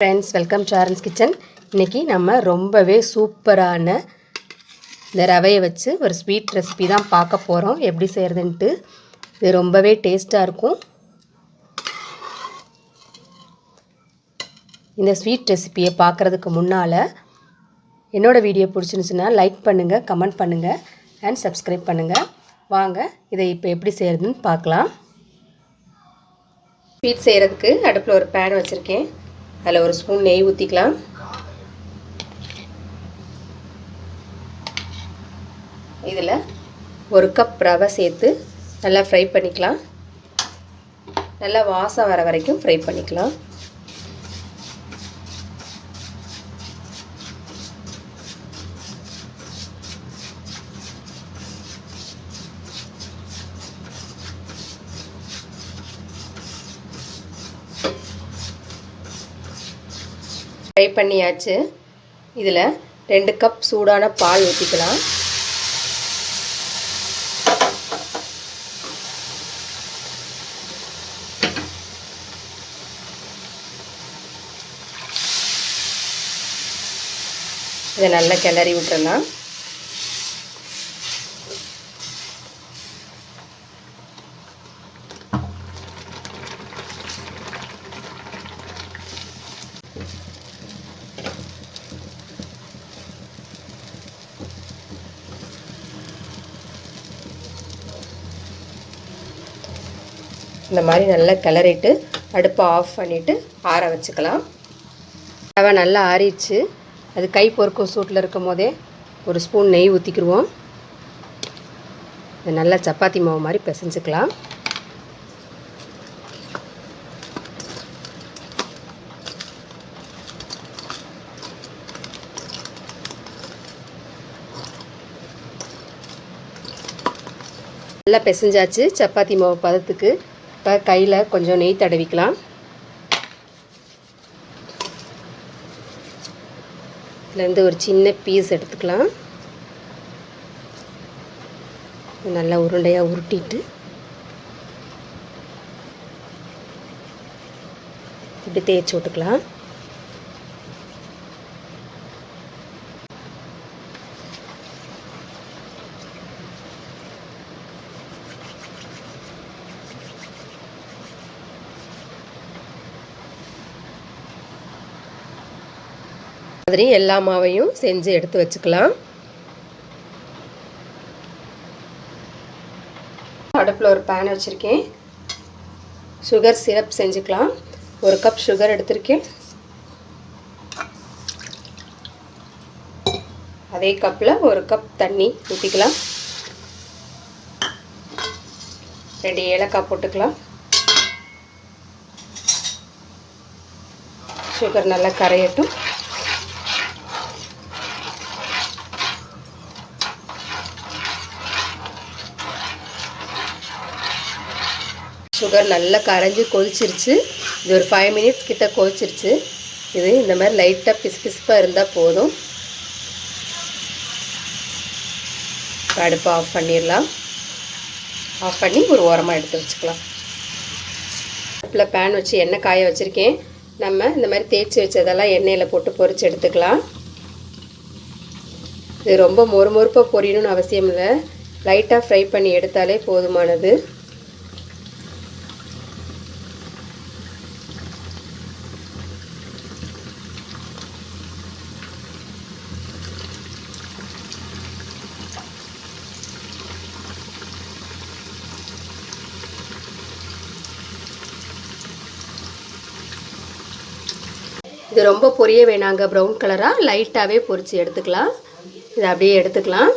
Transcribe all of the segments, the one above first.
Friends welcome Saran's kitchen இன்றைக்கி நம்ம ரொம்பவே சூப்பரான இந்த ரவையை வச்சு ஒரு ஸ்வீட் ரெசிபி தான் பார்க்க போகிறோம் எப்படி செய்கிறதுன்ட்டு இது ரொம்பவே டேஸ்ட்டாக இருக்கும். இந்த ஸ்வீட் ரெசிப்பியை பார்க்குறதுக்கு முன்னால் என்னோடய வீடியோ பிடிச்சிருந்துச்சுன்னா லைக் பண்ணுங்கள் கமெண்ட் பண்ணுங்கள் அண்ட் சப்ஸ்கிரைப் பண்ணுங்கள் வாங்க இதை இப்போ எப்படி செய்கிறதுன்னு பார்க்கலாம். ஸ்வீட் செய்கிறதுக்கு அடுப்பில் ஒரு பேன் வச்சுருக்கேன். அதில் ஒரு ஸ்பூன் நெய் ஊற்றிக்கலாம் இதில் ஒரு கப் ரவை சேர்த்து நல்லா ஃப்ரை பண்ணிக்கலாம். நல்லா வாசம் வர வரைக்கும் ஃப்ரை பண்ணிக்கலாம். ஃப்ரை பண்ணியாச்சு. இதில் ரெண்டு கப் சூடான பால் ஊற்றிக்கலாம் இதை நல்லா கிளறி விட்டுறலாம். இந்த மாதிரி நல்லா கிளறிட்டு அடுப்பை ஆஃப் பண்ணிவிட்டு ஆற வச்சுக்கலாம். ரவை நல்லா ஆறிடுச்சு. அது கை பொறுக்கும் சூட்டில் இருக்கும் போதே ஒரு ஸ்பூன் நெய் ஊற்றிக்கிடுவோம் நல்லா சப்பாத்தி மாவு மாதிரி பிசைஞ்சுக்கலாம். நல்லா பிசைஞ்சாச்சு சப்பாத்தி மாவு பதத்துக்கு. இப்போ கையில் கொஞ்சம் நெய் தடவிக்கலாம். இதுலேருந்து ஒரு சின்ன பீஸ் எடுத்துக்கலாம். நல்லா உருண்டையாக உருட்டிட்டு. இப்படி தேய்ச்சி விட்டுக்கலாம். மாதிரி எல்லா மாவையும் செஞ்சு எடுத்து வச்சுக்கலாம். அடுப்பில் ஒரு பேன் வச்சுருக்கேன். சுகர் சிரப் செஞ்சுக்கலாம். ஒரு கப் சுகர் எடுத்திருக்கேன். அதே கப்பில் ஒரு கப் தண்ணி ஊற்றிக்கலாம் ரெண்டு ஏலக்காய் போட்டுக்கலாம். சுகர் நல்லா கரையட்டும். சுகர் நல்லா கரைஞ்சி கொதிச்சிருச்சு. இது ஒரு ஃபைவ் மினிட்ஸ் கிட்ட கொதிச்சிருச்சு. இது இந்த மாதிரி லைட்டாக பிசு பிசுப்பாக இருந்தால் போதும். அடுப்பை ஆஃப் பண்ணிடலாம். ஆஃப் பண்ணி ஒரு ஓரமாக எடுத்து வச்சுக்கலாம். அடுப்பில் பேன் வச்சு எண்ணெய் காய வச்சுருக்கேன். நம்ம இந்த மாதிரி தேய்ச்சி வச்சதெல்லாம் எண்ணெயில் போட்டு பொறிச்சு எடுத்துக்கலாம். இது ரொம்ப மொறு மொறுப்பாக பொரியணும்னு அவசியம் இல்லை. லைட்டாக ஃப்ரை பண்ணி எடுத்தாலே போதுமானது. இது ரொம்ப பொரிய வேணாங்க ப்ரௌன் கலராக லைட்டாகவே பொரித்து எடுத்துக்கலாம். இதை அப்படியே எடுத்துக்கலாம்.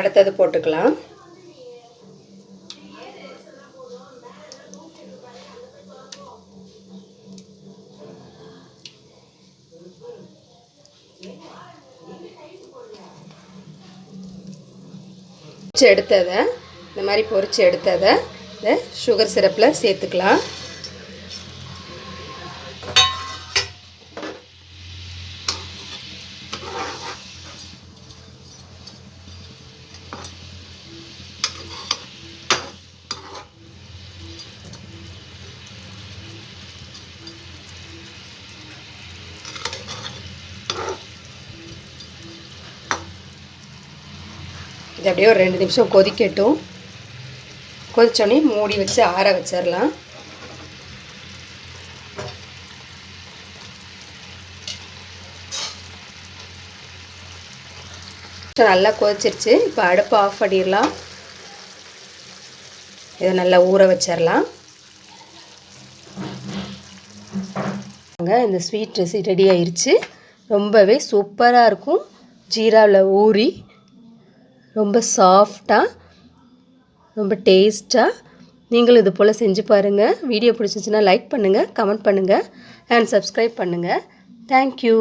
அடுத்தது போட்டுக்கலாம். எடுத்ததை இந்த மாதிரி பொறிச்சு எடுத்ததை இந்த சுகர் சிரப்பில் சேர்த்துக்கலாம். இது அப்படியே ஒரு ரெண்டு நிமிஷம் கொதிக்கட்டும். கொதித்தோடனே மூடி வச்சு ஆற வச்சிடலாம் நல்லா கொதிச்சிருச்சு. இப்போ அடுப்பு ஆஃப் பண்ணிடலாம். இதை நல்லா ஊற வச்சிடலாம் இந்த ஸ்வீட் ரெசி ரெடி ஆயிடுச்சு ரொம்பவே சூப்பராக இருக்கும். ஜீராவில் ஊறி ரொம்ப சாஃப்டாக ரொம்ப டேஸ்ட்டாக நீங்களும் இது போல் செஞ்சு பாருங்கள் வீடியோ பிடிச்சிச்சின்னா லைக் பண்ணுங்கள் கமெண்ட் பண்ணுங்கள் அண்ட் சப்ஸ்கிரைப் பண்ணுங்கள் தேங்க்யூ